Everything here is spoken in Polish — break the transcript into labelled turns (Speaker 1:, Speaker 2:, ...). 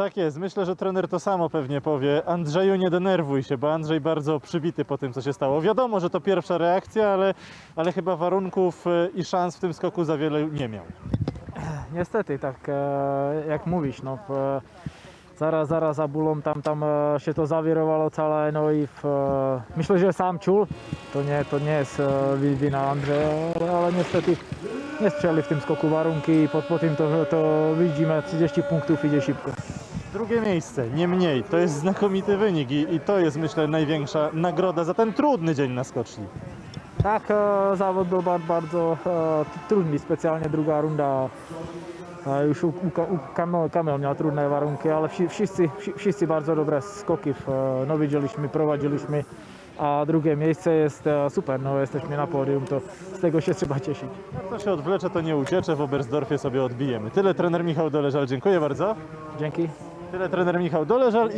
Speaker 1: Tak jest, myślę, że trener to samo pewnie powie. Andrzeju, nie denerwuj się, bo Andrzej bardzo przybity po tym, co się stało. Wiadomo, że to pierwsza reakcja, ale, ale chyba warunków e, i szans w tym skoku za wiele nie miał.
Speaker 2: Niestety, tak e, jak mówisz, no e, zaraz, zaraz za bólą tam, tam się to zawirowało całe, no i w, myślę, że sam czul, to nie, to nie jest wi- wina Andrzeja, ale, ale niestety nie strzeli w tym skoku warunki i po, po tym to, to widzimy 30 punktów idzie szybko.
Speaker 1: Drugie miejsce, nie mniej. To jest znakomity wynik i, i to jest, myślę, największa nagroda za ten trudny dzień na skoczni.
Speaker 2: Tak, e, zawód był bardzo, bardzo e, trudny, specjalnie druga runda. E, już u, u, u Kamil, Kamil miał trudne warunki, ale wsi- wszyscy, wsi- wszyscy bardzo dobre skoki. E, no widzieliśmy, prowadziliśmy, a drugie miejsce jest e, super, no jesteśmy na podium, to z tego się trzeba cieszyć.
Speaker 1: Jak to się odwlecze, to nie uciecze. W Oberstdorfie sobie odbijemy. Tyle trener Michał Doleżal. Dziękuję bardzo.
Speaker 2: Dzięki.
Speaker 1: Tyle trener Michał Doleżal.